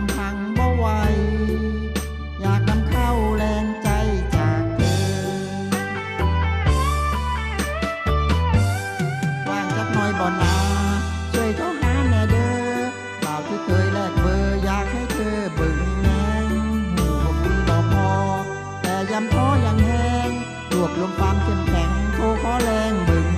ความพังบ่ไหวอยากนำเข้าแรงใจจากเธอว่างจักหน่อยบ่นาช่วยเขาหาแน่เด้อเปล่าที่เคยแลกเบอร์อยากให้เธอเบิ่งแนงขอบคุณบ่พอ แต่ยำท้อยังแห้งรวบรวมความเข้มแข็งโทรขอแรงเบิ่ง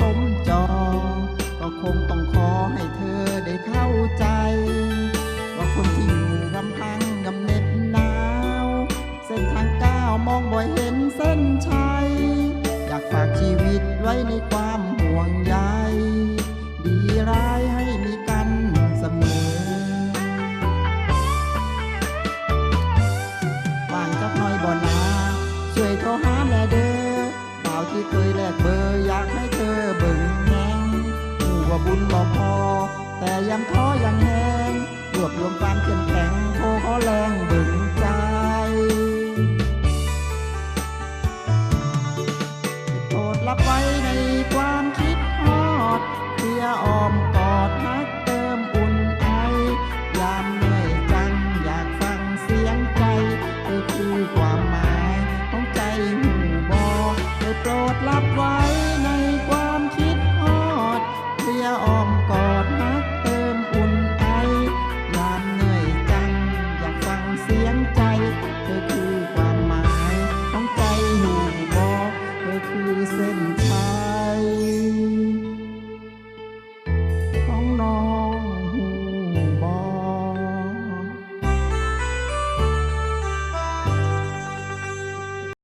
สมจอ ก็คงต้องขอให้เธอได้เข้าใจ ว่าคนที่อยู่ลำพังกำเน็บหนาว เส้นทางก้าวมองบ่อยเห็นเส้นชัย อยากฝากชีวิตไว้ในความห่วงใย ที่เคยแลกเบอร์อยากให้เธอเบิ่งแงงหูว่าบุญบอกพอ แต่ยังท้อยังแหงรวบรวมความเข้มแข็งโทรขอแรงเบิ่งใจโปรดรับไว้ในความคิดฮอดเพื่อออม โปรดรับไว้